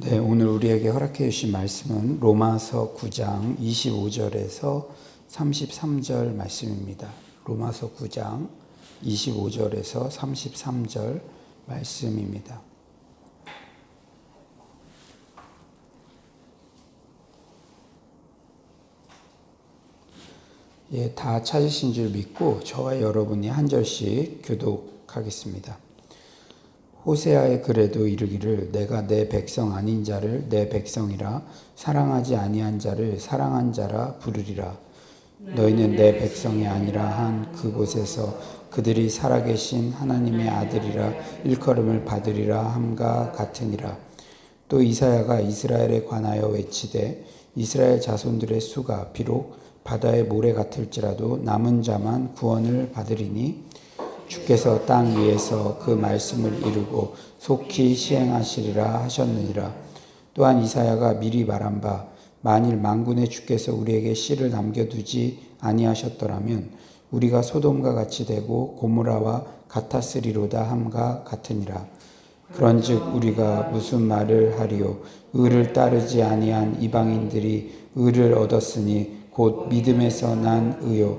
네, 오늘 우리에게 허락해 주신 말씀은 로마서 9장 25절에서 33절 말씀입니다. 로마서 9장 25절에서 33절 말씀입니다. 예, 다 찾으신 줄 믿고 저와 여러분이 한 절씩 교독하겠습니다. 호세아의 글에도 이르기를 내가 내 백성 아닌 자를 내 백성이라 사랑하지 아니한 자를 사랑한 자라 부르리라. 너희는 내 백성이 아니라 한 그곳에서 그들이 살아계신 하나님의 아들이라 일컬음을 받으리라 함과 같으니라. 또 이사야가 이스라엘에 관하여 외치되 이스라엘 자손들의 수가 비록 바다의 모래 같을지라도 남은 자만 구원을 받으리니 주께서 땅 위에서 그 말씀을 이루고 속히 시행하시리라 하셨느니라. 또한 이사야가 미리 말한 바 만일 만군의 주께서 우리에게 씨를 남겨두지 아니하셨더라면 우리가 소돔과 같이 되고 고무라와 같았으리로다 함과 같으니라. 그런즉 우리가 무슨 말을 하리요 의를 따르지 아니한 이방인들이 의를 얻었으니 곧 믿음에서 난 의요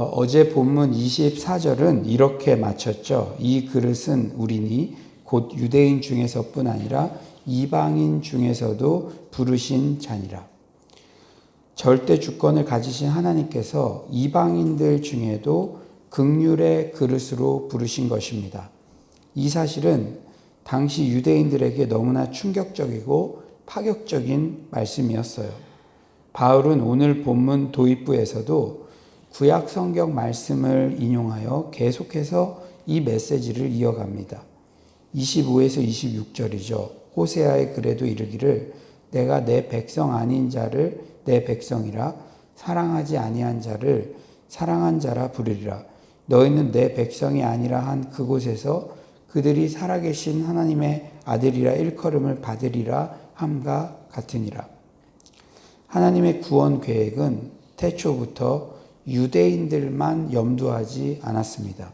어, 제 본문 24절은 이렇게 마쳤죠. 이 그릇은 우리니 곧 유대인 중에서뿐 아니라 이방인 중에서도 부르신 잔이라. 절대 주권을 가지신 하나님께서 이방인들 중에도 극률의 그릇으로 부르신 것입니다. 이 사실은 당시 유대인들에게 너무나 충격적이고 파격적인 말씀이었어요. 바울은 오늘 본문 도입부에서도 구약 성경 말씀을 인용하여 계속해서 이 메시지를 이어갑니다. 25에서 26절이죠. 호세아의 글에도 이르기를 내가 내 백성 아닌 자를 내 백성이라 사랑하지 아니한 자를 사랑한 자라 부르리라. 너희는 내 백성이 아니라 한 그곳에서 그들이 살아계신 하나님의 아들이라 일컬음을 받으리라 함과 같으니라. 하나님의 구원 계획은 태초부터 유대인들만 염두하지 않았습니다.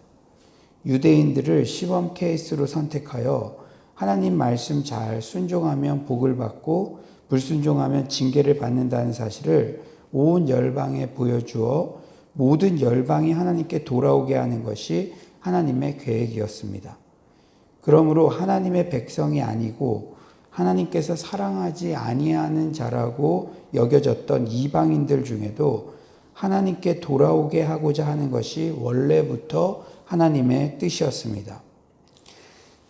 유대인들을 시범 케이스로 선택하여 하나님 말씀 잘 순종하면 복을 받고 불순종하면 징계를 받는다는 사실을 온 열방에 보여주어 모든 열방이 하나님께 돌아오게 하는 것이 하나님의 계획이었습니다. 그러므로 하나님의 백성이 아니고 하나님께서 사랑하지 아니하는 자라고 여겨졌던 이방인들 중에도 하나님께 돌아오게 하고자 하는 것이 원래부터 하나님의 뜻이었습니다.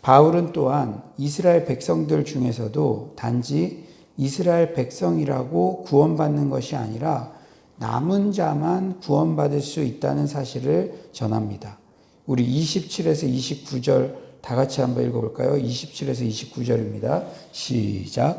바울은 또한 이스라엘 백성들 중에서도 단지 이스라엘 백성이라고 구원받는 것이 아니라 남은 자만 구원받을 수 있다는 사실을 전합니다. 우리 27에서 29절 다 같이 한번 읽어볼까요? 27에서 29절입니다. 시작.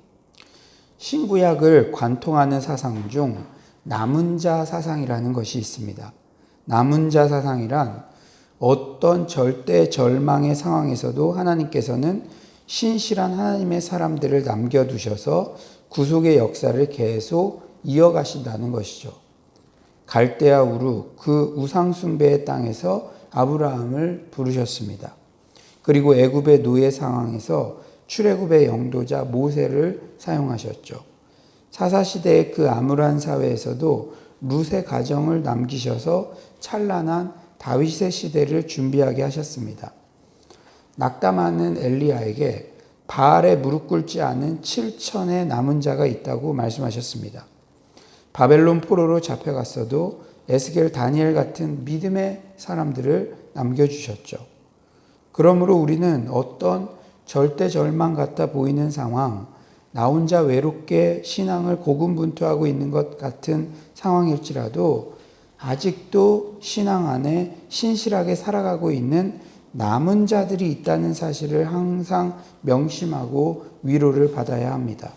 신구약을 관통하는 사상 중 남은 자 사상이라는 것이 있습니다. 남은 자 사상이란 어떤 절대 절망의 상황에서도 하나님께서는 신실한 하나님의 사람들을 남겨두셔서 구속의 역사를 계속 이어가신다는 것이죠. 갈대아 우루 그 우상숭배의 땅에서 아브라함을 부르셨습니다. 그리고 애굽의 노예 상황에서 출애굽의 영도자 모세를 사용하셨죠. 사사시대의 그 암울한 사회에서도 루세 가정을 남기셔서 찬란한 다윗의 시대를 준비하게 하셨습니다. 낙담하는 엘리야에게 바알에 무릎 꿇지 않은 7천의 남은 자가 있다고 말씀하셨습니다. 바벨론 포로로 잡혀갔어도 에스겔 다니엘 같은 믿음의 사람들을 남겨주셨죠. 그러므로 우리는 어떤 절대 절망 같아 보이는 상황, 나 혼자 외롭게 신앙을 고군분투하고 있는 것 같은 상황일지라도 아직도 신앙 안에 신실하게 살아가고 있는 남은 자들이 있다는 사실을 항상 명심하고 위로를 받아야 합니다.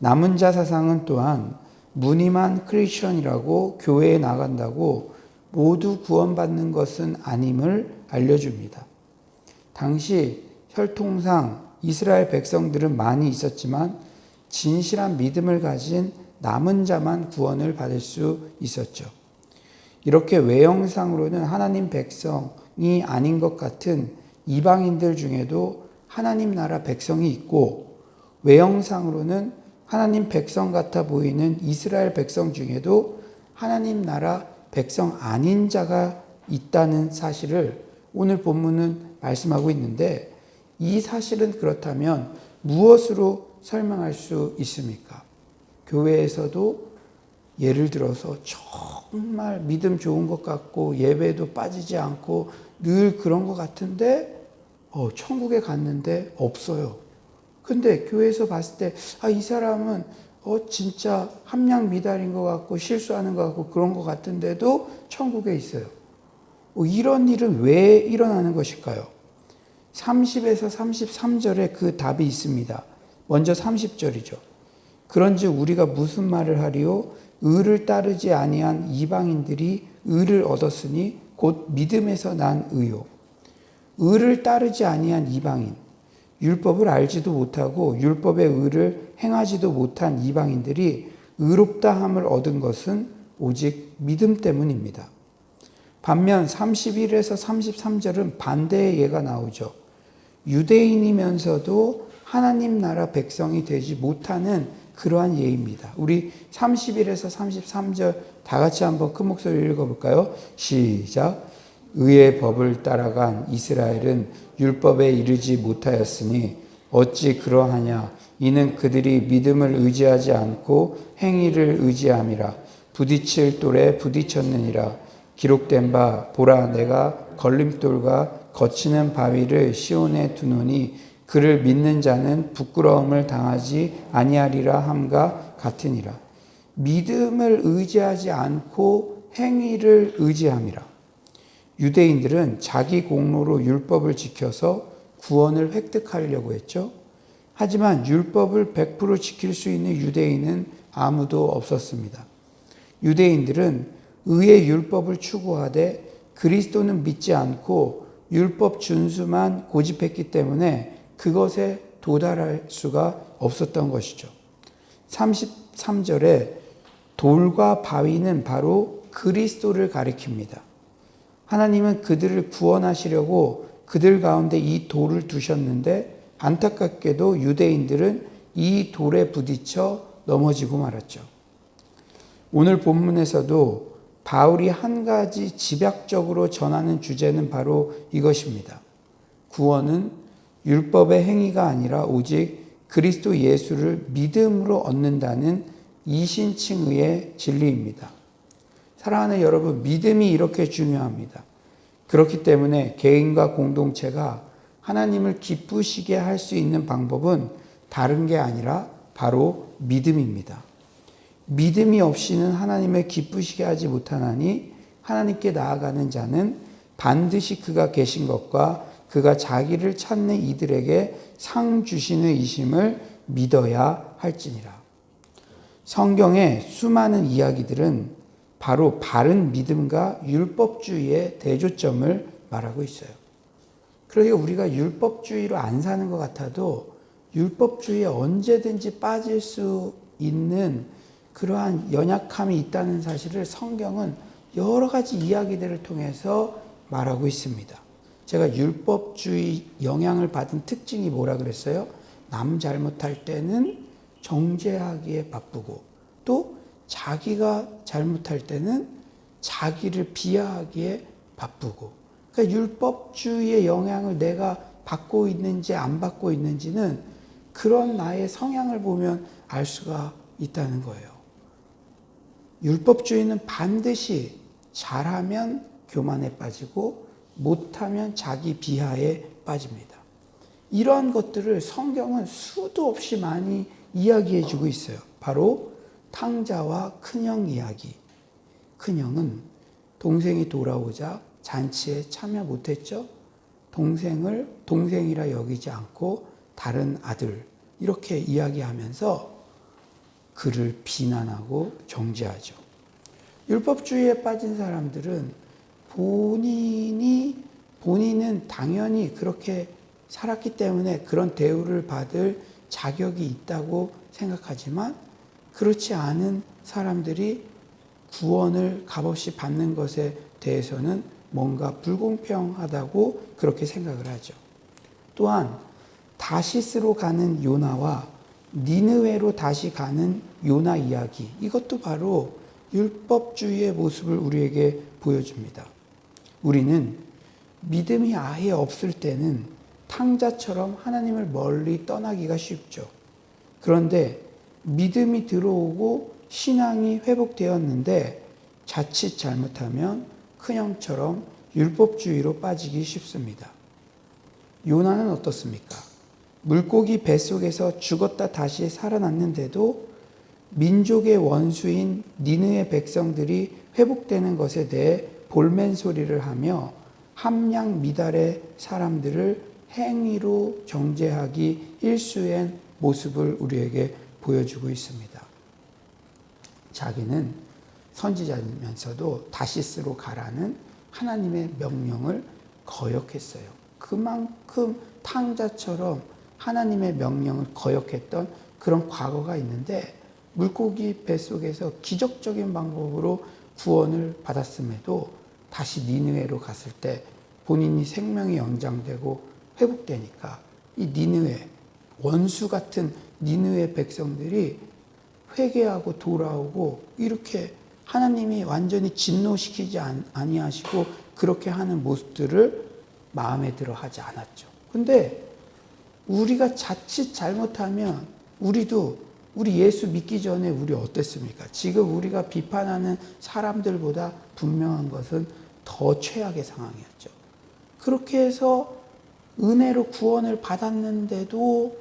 남은 자 사상은 또한 무늬만 크리스천이라고 교회에 나간다고 모두 구원받는 것은 아님을 알려줍니다. 당시 혈통상 이스라엘 백성들은 많이 있었지만 진실한 믿음을 가진 남은 자만 구원을 받을 수 있었죠. 이렇게 외형상으로는 하나님 백성이 아닌 것 같은 이방인들 중에도 하나님 나라 백성이 있고 외형상으로는 하나님 백성 같아 보이는 이스라엘 백성 중에도 하나님 나라 백성 아닌 자가 있다는 사실을 오늘 본문은 말씀하고 있는데 이 사실은 그렇다면 무엇으로 설명할 수 있습니까? 교회에서도 예를 들어서 정말 믿음 좋은 것 같고 예배도 빠지지 않고 늘 그런 것 같은데 어, 천국에 갔는데 없어요. 근데 교회에서 봤을 때, 아, 이 사람은 어, 진짜 함량 미달인 것 같고 실수하는 것 같고 그런 것 같은데도 천국에 있어요. 어, 이런 일은 왜 일어나는 것일까요? 30에서 33절에 그 답이 있습니다. 먼저 30절이죠. 그런즉 우리가 무슨 말을 하리요? 의를 따르지 아니한 이방인들이 의를 얻었으니 곧 믿음에서 난 의요. 의를 따르지 아니한 이방인, 율법을 알지도 못하고 율법의 의를 행하지도 못한 이방인들이 의롭다함을 얻은 것은 오직 믿음 때문입니다. 반면 31에서 33절은 반대의 예가 나오죠. 유대인이면서도 하나님 나라 백성이 되지 못하는 그러한 예입니다. 우리 31에서 33절 다 같이 한번 큰 목소리로 읽어볼까요? 시작. 의의 법을 따라간 이스라엘은 율법에 이르지 못하였으니 어찌 그러하냐? 이는 그들이 믿음을 의지하지 않고 행위를 의지함이라. 부딪힐 돌에 부딪혔느니라. 기록된 바 보라 내가 걸림돌과 거치는 바위를 시온에 두노니 그를 믿는 자는 부끄러움을 당하지 아니하리라 함과 같으니라. 믿음을 의지하지 않고 행위를 의지함이라. 유대인들은 자기 공로로 율법을 지켜서 구원을 획득하려고 했죠. 하지만 율법을 100% 지킬 수 있는 유대인은 아무도 없었습니다. 유대인들은 의의 율법을 추구하되 그리스도는 믿지 않고 율법 준수만 고집했기 때문에 그것에 도달할 수가 없었던 것이죠. 33절에 돌과 바위는 바로 그리스도를 가리킵니다. 하나님은 그들을 구원하시려고 그들 가운데 이 돌을 두셨는데 안타깝게도 유대인들은 이 돌에 부딪혀 넘어지고 말았죠. 오늘 본문에서도 바울이 한 가지 집약적으로 전하는 주제는 바로 이것입니다. 구원은 율법의 행위가 아니라 오직 그리스도 예수를 믿음으로 얻는다는 이신칭의의 진리입니다. 사랑하는 여러분, 믿음이 이렇게 중요합니다. 그렇기 때문에 개인과 공동체가 하나님을 기쁘시게 할 수 있는 방법은 다른 게 아니라 바로 믿음입니다. 믿음이 없이는 하나님을 기쁘시게 하지 못하나니 하나님께 나아가는 자는 반드시 그가 계신 것과 그가 자기를 찾는 이들에게 상 주시는 이심을 믿어야 할지니라. 성경의 수많은 이야기들은 바로 바른 믿음과 율법주의의 대조점을 말하고 있어요. 그러니까 우리가 율법주의로 안 사는 것 같아도 율법주의에 언제든지 빠질 수 있는 그러한 연약함이 있다는 사실을 성경은 여러 가지 이야기들을 통해서 말하고 있습니다. 제가 율법주의 영향을 받은 특징이 뭐라 그랬어요? 남 잘못할 때는 정죄하기에 바쁘고 또 자기가 잘못할 때는 자기를 비하하기에 바쁘고. 그러니까 율법주의의 영향을 내가 받고 있는지 안 받고 있는지는 그런 나의 성향을 보면 알 수가 있다는 거예요. 율법주의는 반드시 잘하면 교만에 빠지고 못하면 자기 비하에 빠집니다. 이러한 것들을 성경은 수도 없이 많이 이야기해 주고 있어요. 바로 탕자와 큰형 이야기. 큰형은 동생이 돌아오자 잔치에 참여 못했죠. 동생을 동생이라 여기지 않고 다른 아들 이렇게 이야기하면서 그를 비난하고 정죄하죠. 율법주의에 빠진 사람들은 본인이 본인은 당연히 그렇게 살았기 때문에 그런 대우를 받을 자격이 있다고 생각하지만 그렇지 않은 사람들이 구원을 값없이 받는 것에 대해서는 뭔가 불공평하다고 그렇게 생각을 하죠. 또한 다시스로 가는 요나와 니느웨로 다시 가는 요나 이야기 이것도 바로 율법주의의 모습을 우리에게 보여줍니다. 우리는 믿음이 아예 없을 때는 탕자처럼 하나님을 멀리 떠나기가 쉽죠. 그런데 믿음이 들어오고 신앙이 회복되었는데 자칫 잘못하면 큰형처럼 율법주의로 빠지기 쉽습니다. 요나는 어떻습니까? 물고기 뱃속에서 죽었다 다시 살아났는데도 민족의 원수인 니느의 백성들이 회복되는 것에 대해 볼멘 소리를 하며 함량 미달의 사람들을 행위로 정죄하기 일수의 모습을 우리에게 보여주고 있습니다. 자기는 선지자면서도 다시스로 가라는 하나님의 명령을 거역했어요. 그만큼 탕자처럼 하나님의 명령을 거역했던 그런 과거가 있는데 물고기 뱃속에서 기적적인 방법으로 구원을 받았음에도 다시 니느웨로 갔을 때 본인이 생명이 연장되고 회복되니까 이 니느웨 원수 같은 니느웨 백성들이 회개하고 돌아오고 이렇게 하나님이 완전히 진노시키지 아니하시고 그렇게 하는 모습들을 마음에 들어 하지 않았죠. 근데 우리가 자칫 잘못하면 우리도 우리 예수 믿기 전에 우리 어땠습니까? 지금 우리가 비판하는 사람들보다 분명한 것은 더 최악의 상황이었죠. 그렇게 해서 은혜로 구원을 받았는데도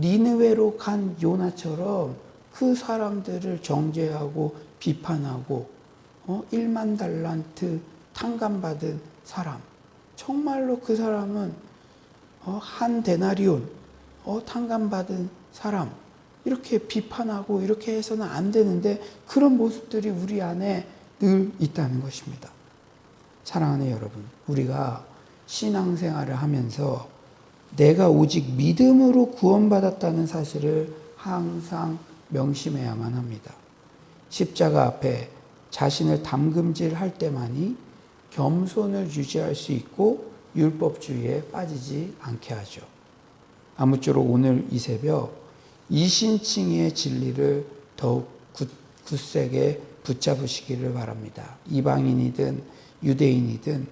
니느웨로 간 요나처럼 그 사람들을 정죄하고 비판하고 어? 1만 달란트 탕감받은 사람 정말로 그 사람은 어? 한 데나리온 어? 탕감받은 사람 이렇게 비판하고 이렇게 해서는 안 되는데 그런 모습들이 우리 안에 늘 있다는 것입니다. 사랑하는 여러분, 우리가 신앙생활을 하면서 내가 오직 믿음으로 구원받았다는 사실을 항상 명심해야만 합니다. 십자가 앞에 자신을 담금질 할 때만이 겸손을 유지할 수 있고 율법주의에 빠지지 않게 하죠. 아무쪼록 오늘 이 새벽 이 신칭의 진리를 더욱 굳세게 붙잡으시기를 바랍니다. 이방인이든 유대인이든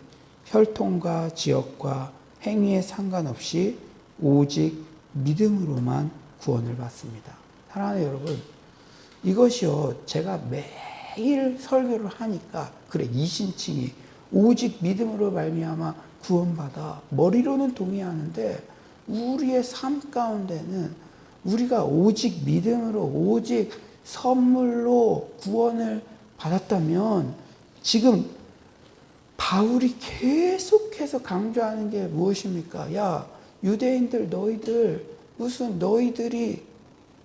혈통과 지역과 행위에 상관없이 오직 믿음으로만 구원을 받습니다. 사랑하는 여러분, 이것이요, 제가 매일 설교를 하니까, 그래, 이신칭이 오직 믿음으로 말미암아 구원받아. 머리로는 동의하는데, 우리의 삶 가운데는 우리가 오직 믿음으로, 오직 선물로 구원을 받았다면, 지금 바울이 계속해서 강조하는 게 무엇입니까? 야, 유대인들 너희들 무슨 너희들이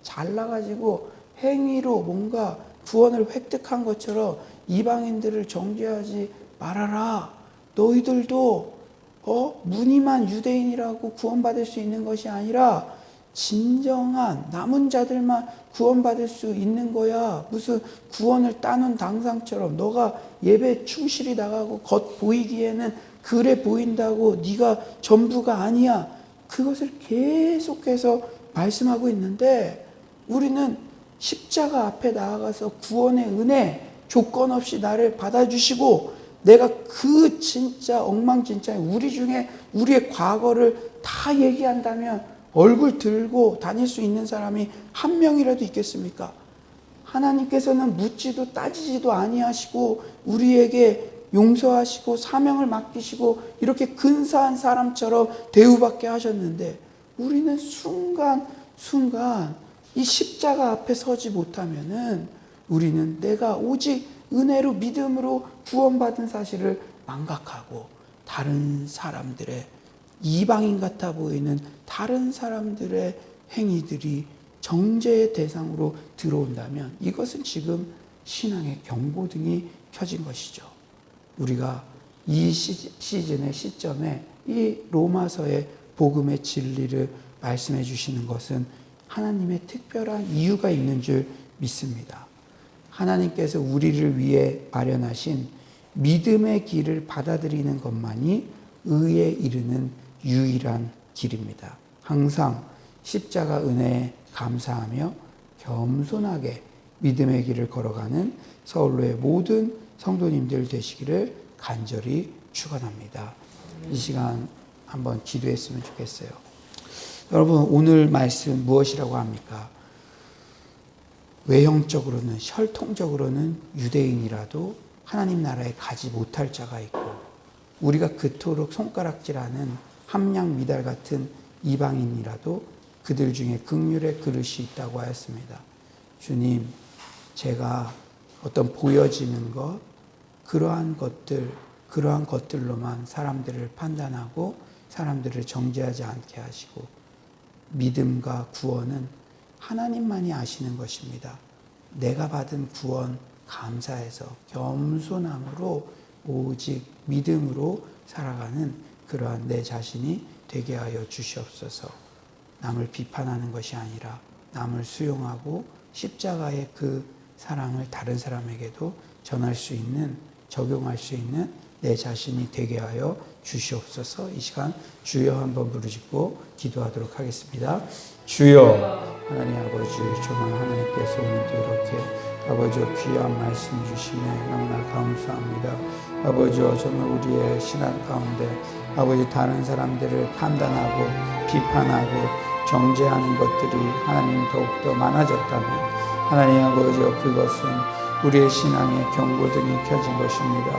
잘나가지고 행위로 뭔가 구원을 획득한 것처럼 이방인들을 정죄하지 말아라. 너희들도 어 무늬만 유대인이라고 구원받을 수 있는 것이 아니라 진정한 남은 자들만 구원받을 수 있는 거야. 무슨 구원을 따는 당상처럼 너가 예배 충실히 나가고 겉 보이기에는 그래 보인다고 네가 전부가 아니야. 그것을 계속해서 말씀하고 있는데 우리는 십자가 앞에 나아가서 구원의 은혜 조건 없이 나를 받아주시고 내가 그 진짜 엉망진짜 우리 중에 우리의 과거를 다 얘기한다면 얼굴 들고 다닐 수 있는 사람이 한 명이라도 있겠습니까? 하나님께서는 묻지도 따지지도 아니하시고 우리에게 용서하시고 사명을 맡기시고 이렇게 근사한 사람처럼 대우받게 하셨는데 우리는 순간 순간 이 십자가 앞에 서지 못하면은 우리는 내가 오직 은혜로 믿음으로 구원받은 사실을 망각하고 다른 사람들의 이방인 같아 보이는 다른 사람들의 행위들이 정죄의 대상으로 들어온다면 이것은 지금 신앙의 경고등이 켜진 것이죠. 우리가 이 시즌의 시점에 이 로마서의 복음의 진리를 말씀해 주시는 것은 하나님의 특별한 이유가 있는 줄 믿습니다. 하나님께서 우리를 위해 마련하신 믿음의 길을 받아들이는 것만이 의에 이르는 유일한 길입니다. 항상 십자가 은혜에 감사하며 겸손하게 믿음의 길을 걸어가는 서울로의 모든 성도님들 되시기를 간절히 축원합니다. 이 시간 한번 기도했으면 좋겠어요. 여러분 오늘 말씀 무엇이라고 합니까? 외형적으로는 혈통적으로는 유대인이라도 하나님 나라에 가지 못할 자가 있고 우리가 그토록 손가락질하는 함량 미달 같은 이방인이라도 그들 중에 극률의 그릇이 있다고 하였습니다. 주님, 제가 어떤 보여지는 것, 그러한 것들, 그러한 것들로만 사람들을 판단하고 사람들을 정죄하지 않게 하시고 믿음과 구원은 하나님만이 아시는 것입니다. 내가 받은 구원 감사해서 겸손함으로 오직 믿음으로 살아가는 그러한 내 자신이 되게 하여 주시옵소서. 남을 비판하는 것이 아니라 남을 수용하고 십자가의 그 사랑을 다른 사람에게도 전할 수 있는 적용할 수 있는 내 자신이 되게 하여 주시옵소서. 이 시간 주여 한번 부르짖고 기도하도록 하겠습니다. 주여 하나님 아버지 정말 하나님께서 오늘도 이렇게 아버지 귀한 말씀 주시네 너무나 감사합니다. 아버지 정말 우리의 신앙 가운데 아버지 다른 사람들을 판단하고 비판하고 정죄하는 것들이 하나님 더욱더 많아졌다면 하나님 아버지 그것은 우리의 신앙의 경고등이 켜진 것입니다.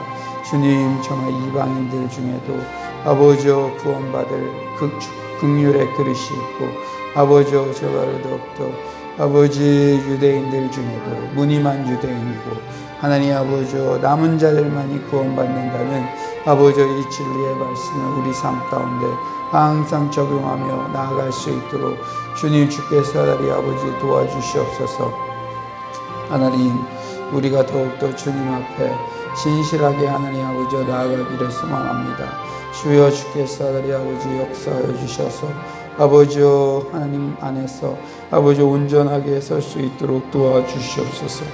주님 정말 이방인들 중에도 아버지 구원받을 극, 극률의 그릇이 있고 아버지 저가를 더욱더 아버지 유대인들 중에도 무늬만 유대인이고 하나님 아버지 남은 자들만이 구원받는다는 아버지 이 진리의 말씀을 우리 삶 가운데 항상 적용하며 나아갈 수 있도록 주님 주께서 하나님 아버지 도와주시옵소서 하나님 우리가 더욱더 주님 앞에 진실하게 하나님 아버지 나아가기를 소망합니다 주여 주께서 하나님 아버지 역사하여 주셔서 아버지 하나님 안에서 아버지 온전하게 설 수 있도록 도와주시옵소서.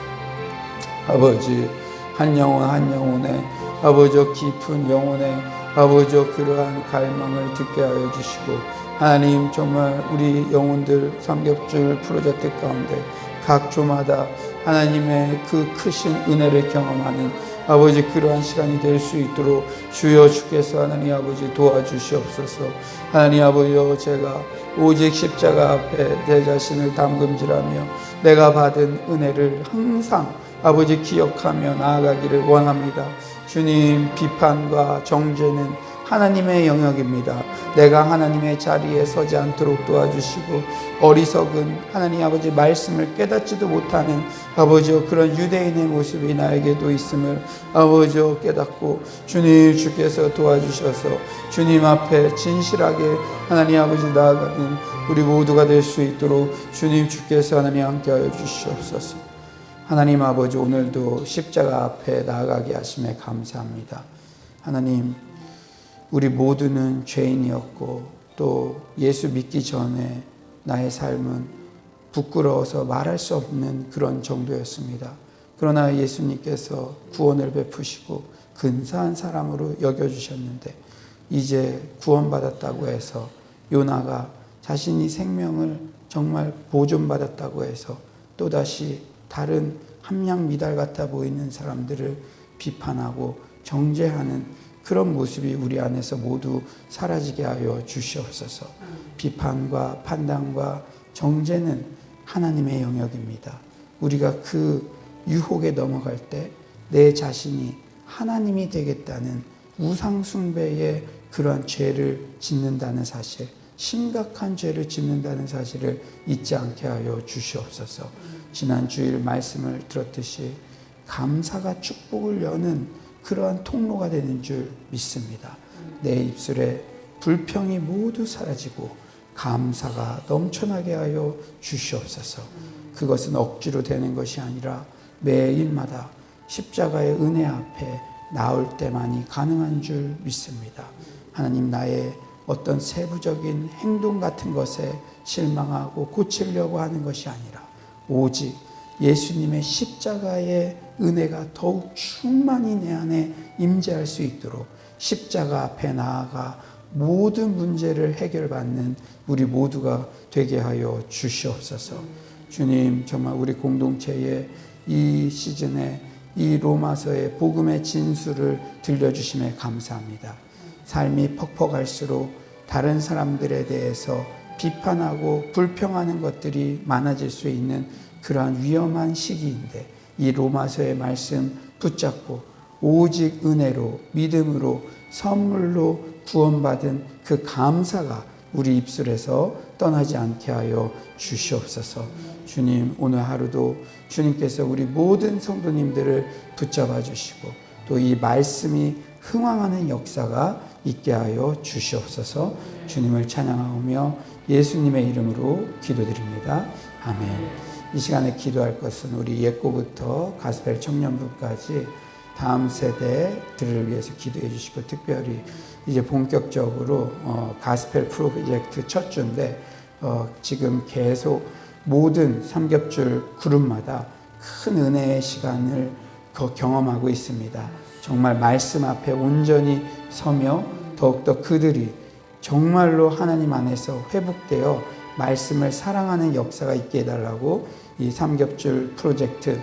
아버지 한 영혼 한 영혼에 아버지 깊은 영혼에 아버지 그러한 갈망을 듣게 하여 주시고 하나님 정말 우리 영혼들 삼겹줄 프로젝트 가운데 각 조마다 하나님의 그 크신 은혜를 경험하는 아버지 그러한 시간이 될 수 있도록 주여 주께서 하나님 아버지 도와주시옵소서. 하나님 아버지여 제가 오직 십자가 앞에 내 자신을 담금질하며 내가 받은 은혜를 항상 아버지 기억하며 나아가기를 원합니다. 주님 비판과 정죄는 하나님의 영역입니다. 내가 하나님의 자리에 서지 않도록 도와주시고 어리석은 하나님 아버지 말씀을 깨닫지도 못하는 아버지 그런 유대인의 모습이 나에게도 있음을 아버지 깨닫고 주님 주께서 도와주셔서 주님 앞에 진실하게 하나님 아버지 나아가는 우리 모두가 될 수 있도록 주님 주께서 하나님 함께하여 주시옵소서. 하나님 아버지 오늘도 십자가 앞에 나아가게 하심에 감사합니다. 하나님 우리 모두는 죄인이었고 또 예수 믿기 전에 나의 삶은 부끄러워서 말할 수 없는 그런 정도였습니다. 그러나 예수님께서 구원을 베푸시고 근사한 사람으로 여겨주셨는데 이제 구원받았다고 해서 요나가 자신이 생명을 정말 보존받았다고 해서 또다시 다른 함량 미달 같아 보이는 사람들을 비판하고 정죄하는 그런 모습이 우리 안에서 모두 사라지게 하여 주시옵소서. 비판과 판단과 정죄는 하나님의 영역입니다. 우리가 그 유혹에 넘어갈 때 내 자신이 하나님이 되겠다는 우상숭배의 그러한 죄를 짓는다는 사실, 심각한 죄를 짓는다는 사실을 잊지 않게 하여 주시옵소서. 지난 주일 말씀을 들었듯이 감사가 축복을 여는 그러한 통로가 되는 줄 믿습니다. 내 입술에 불평이 모두 사라지고 감사가 넘쳐나게 하여 주시옵소서. 그것은 억지로 되는 것이 아니라 매일마다 십자가의 은혜 앞에 나올 때만이 가능한 줄 믿습니다. 하나님 나의 어떤 세부적인 행동 같은 것에 실망하고 고치려고 하는 것이 아니라 오직 예수님의 십자가의 은혜가 더욱 충만히 내 안에 임재할 수 있도록 십자가 앞에 나아가 모든 문제를 해결받는 우리 모두가 되게 하여 주시옵소서. 주님, 정말 우리 공동체의 이 시즌에 이 로마서의 복음의 진수를 들려주심에 감사합니다. 삶이 퍽퍽할수록 다른 사람들에 대해서 비판하고 불평하는 것들이 많아질 수 있는 그러한 위험한 시기인데 이 로마서의 말씀 붙잡고 오직 은혜로 믿음으로 선물로 구원받은 그 감사가 우리 입술에서 떠나지 않게 하여 주시옵소서. 주님, 오늘 하루도 주님께서 우리 모든 성도님들을 붙잡아 주시고 또 이 말씀이 흥왕하는 역사가 있게 하여 주시옵소서. 주님을 찬양하며 예수님의 이름으로 기도드립니다. 아멘. 이 시간에 기도할 것은 우리 예고부터 가스펠 청년부까지 다음 세대들을 위해서 기도해 주시고 특별히 이제 본격적으로 어, 가스펠 프로젝트 첫 주인데 어, 지금 계속 모든 삼겹줄 그룹마다 큰 은혜의 시간을 경험하고 있습니다. 정말 말씀 앞에 온전히 서며 더욱더 그들이 정말로 하나님 안에서 회복되어 말씀을 사랑하는 역사가 있게 해달라고 이 삼겹줄 프로젝트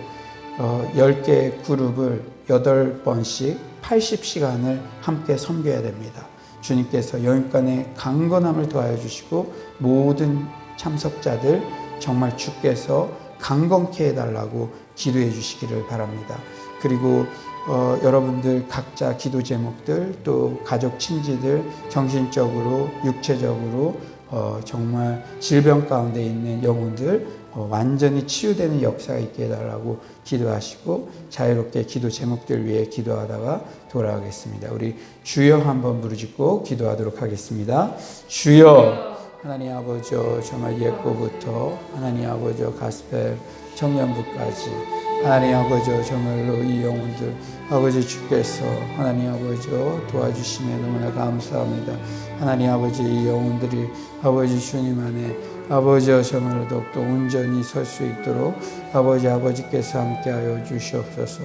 어, 10개 그룹을 8번씩 80시간을 함께 섬겨야 됩니다. 주님께서 영육간의 강건함을 더하여 주시고 모든 참석자들 정말 주께서 강건케 해달라고 기도해 주시기를 바랍니다. 그리고 어, 여러분들 각자 기도 제목들 또 가족 친지들 정신적으로 육체적으로 어, 정말 질병 가운데 있는 영혼들 어, 완전히 치유되는 역사가 있게 해달라고 기도하시고 자유롭게 기도 제목들 위해 기도하다가 돌아가겠습니다. 우리 주여 한번 부르짖고 기도하도록 하겠습니다. 주여 하나님 아버지 정말 예고부터 하나님 아버지 가스펠 청년부까지 하나님 아버지 정말로 이 영혼들 아버지 주께서 하나님 아버지 도와주심에 너무나 감사합니다. 하나님 아버지 이 영혼들이 아버지 주님 안에 아버지와 정말로 더욱더 온전히 설 수 있도록 아버지 아버지께서 함께하여 주시옵소서.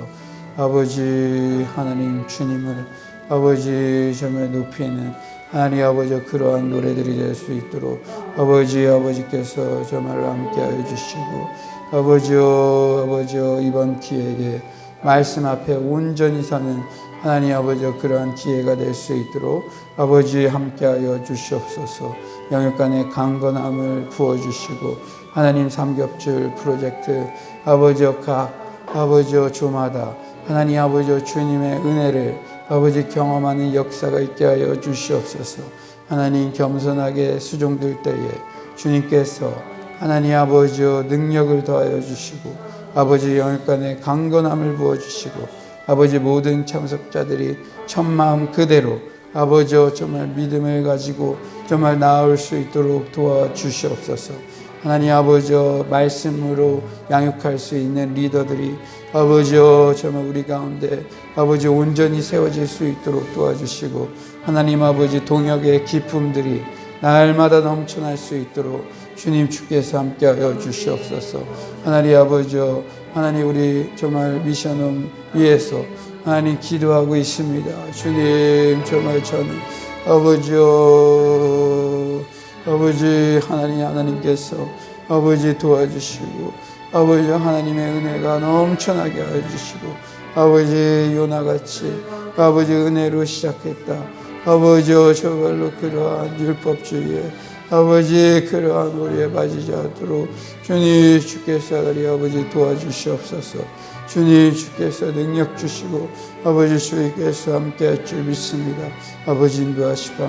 아버지 하나님 주님을 아버지 정말 높이는 하나님 아버지 그러한 노래들이 될 수 있도록 아버지 아버지께서 정말로 함께하여 주시고 아버지여 아버지여 이번 기회에 말씀 앞에 온전히 사는 하나님 아버지 그러한 기회가 될 수 있도록 아버지 함께하여 주시옵소서. 영역간의 강건함을 부어주시고 하나님 삼겹줄 프로젝트 아버지여 각 아버지여 조마다 하나님 아버지여 주님의 은혜를 아버지 경험하는 역사가 있게 하여 주시옵소서. 하나님 겸손하게 수종될 때에 주님께서 하나님 아버지여 능력을 더하여 주시고 아버지 영역간의 강건함을 부어 주시고 아버지 모든 참석자들이 첫마음 그대로 아버지여 정말 믿음을 가지고 정말 나올 수 있도록 도와 주시옵소서. 하나님 아버지여 말씀으로 양육할 수 있는 리더들이 아버지여 정말 우리 가운데 아버지 온전히 세워질 수 있도록 도와주시고 하나님 아버지 동역의 기쁨들이 날마다 넘쳐날 수 있도록 주님 주께서 함께하여 주시옵소서. 하나님 아버지여 하나님 우리 정말 미션홈 위해서 하나님 기도하고 있습니다. 주님 정말 저는 아버지여 아버지 하나님 하나님께서 아버지 도와주시고 아버지 하나님의 은혜가 넘쳐나게 하여 주시고 아버지 요나같이 아버지 은혜로 시작했다. 아버지여 저걸로 그러한 율법주의에 아버지 그러한 우리의 빠지지 않도록 주님 주께서 우리 아버지 도와주시옵소서. 주님 주께서 능력 주시고 아버지 주께서 함께 할 줄 믿습니다. 아버지 인도하시고